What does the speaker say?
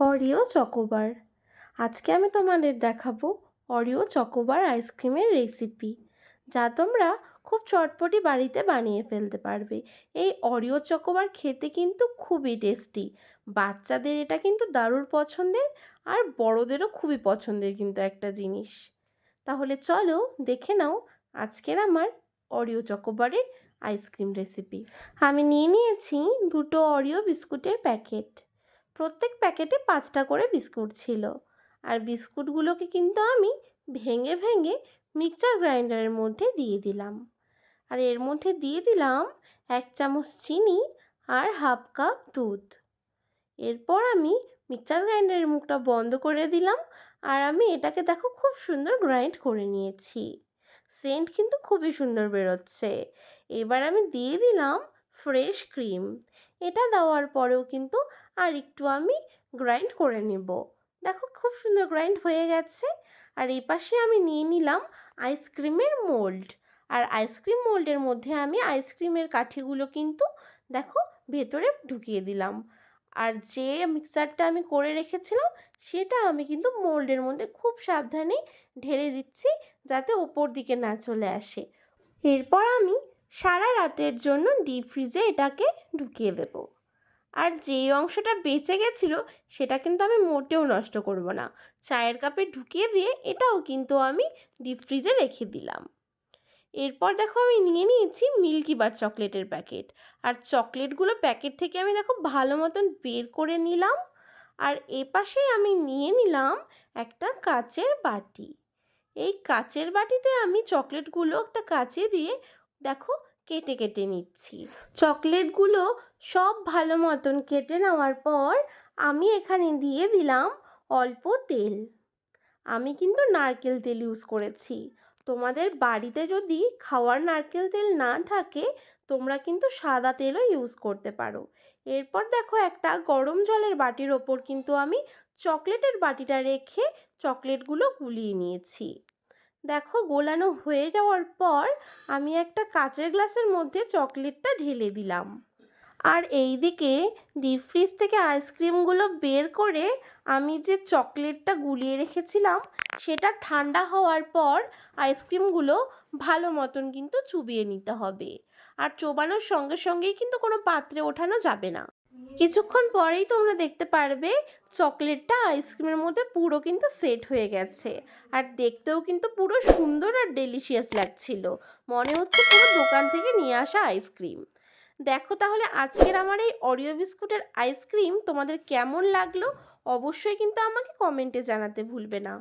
Oreo chocobar. আজকে আমি তোমাদের দেখাবো অরিও চকোবার আইসক্রিমের রেসিপি, যা তোমরা খুব চটপটি বাড়িতে বানিয়ে ফেলতে পারবে। এই অরিও চকোবার খেতে কিন্তু খুবই টেস্টি। বাচ্চাদের এটা কিন্তু দারুণ পছন্দের আর বড়দেরও খুবই পছন্দের কিন্তু একটা জিনিস। তাহলে চলো দেখে নাও আজকের আমার অরিও চকোবারের আইসক্রিম রেসিপি। আমি নিয়ে নিয়েছি দুটো অরিও বিস্কুটের প্যাকেট। প্রত্যেক প্যাকেটে পাঁচটা করে বিস্কুট ছিল। আর বিস্কুটগুলোকে কিন্তু আমি ভেঙে ভেঙে মিক্সচার গ্রাইন্ডারের মধ্যে দিয়ে দিলাম। আর এর মধ্যে দিয়ে দিলাম এক চামচ চিনি আর হাফ কাপ দুধ। এরপর আমি মিক্সচার গ্রাইন্ডারের মুখটা বন্ধ করে দিলাম আর আমি এটাকে দেখো খুব সুন্দর গ্রাইন্ড করে নিয়েছি। সেন্ট কিন্তু খুবই সুন্দর বেরোচ্ছে। এবার আমি দিয়ে দিলাম ফ্রেশ ক্রিম। এটা দেওয়ার পরেও কিন্তু আর একটু আমি গ্রাইন্ড করে নেব। দেখো খুব সুন্দর গ্রাইন্ড হয়ে গেছে। আর এই পাশে আমি নিয়ে নিলাম আইসক্রিমের মোল্ড। আর আইসক্রিম মোল্ডের মধ্যে আমি আইসক্রিমের কাঠিগুলো কিন্তু দেখো ভেতরে ঢুকিয়ে দিলাম। আর যে মিক্সারটা আমি করে রেখেছিলাম, সেটা আমি কিন্তু মোল্ডের মধ্যে খুব সাবধানে ঢেলে দিচ্ছি যাতে ওপর দিকে না চলে আসে। এরপর আমি সারা রাতের জন্য ডিপ ফ্রিজে এটাকে ঢুকিয়ে দেবো। আর যে অংশটা বেঁচে গেছিল, সেটা কিন্তু আমি মোটেও নষ্ট করব না। চায়ের কাপে ঢুকিয়ে দিয়ে এটাও কিন্তু আমি ডিপ ফ্রিজে রেখে দিলাম। এরপর দেখো আমি নিয়ে নিয়েছি মিল্কি বার চকলেটের প্যাকেট আর চকলেটগুলো প্যাকেট থেকে আমি দেখো ভালো মতন বের করে নিলাম। আর এপাশে আমি নিয়ে নিলাম একটা কাচের বাটি। এই কাচের বাটিতে আমি চকলেটগুলো একটা কাচে দিয়ে দেখো, কেটে কেটে নিচ্ছি। চকলেটগুলো সব ভালো মতন কেটে নেওয়ার পর আমি এখানে দিয়ে দিলাম অল্প তেল। আমি কিন্তু নারকেল তেল ইউজ করেছি। তোমাদের বাড়িতে যদি খাওয়ার নারকেল তেল না থাকে, তোমরা কিন্তু সাদা তেলও ইউজ করতে পারো। এরপর দেখো, একটা গরম জলের বাটির ওপর কিন্তু আমি চকলেটের বাটিটা রেখে চকলেটগুলো গুলিয়ে নিয়েছি। দেখো গোলানো হয়ে যাওয়ার পর আমি একটা কাচের গ্লাসের মধ্যে চকলেটটা ঢেলে দিলাম। আর এই দিকে ডিপ ফ্রিজ থেকে আইসক্রিমগুলো বের করে আমি যে চকলেটটা গুলিয়ে রেখেছিলাম, সেটা ঠান্ডা হওয়ার পর আইসক্রিমগুলো ভালো মতন কিন্তু চুবিয়ে নিতে হবে। আর চোবানোর সঙ্গে সঙ্গেই কিন্তু কোনো পাত্রে ওঠানো যাবে না। কিছুক্ষণ পরেই তোমরা দেখতে পারবে চকলেটটা আইসক্রিমের মধ্যে পুরো কিন্তু সেট হয়ে গেছে। আর দেখতেও কিন্তু পুরো সুন্দর আর ডেলিশিয়াস লাগছিল। মনে হচ্ছে পুরো দোকান থেকে নিয়ে আসা আইসক্রিম। দেখো তাহলে আজকের আমার এই অরিও বিস্কুটের আইসক্রিম তোমাদের কেমন লাগল? অবশ্যই কিন্তু আমাকে কমেন্টে জানাতে ভুলবে না।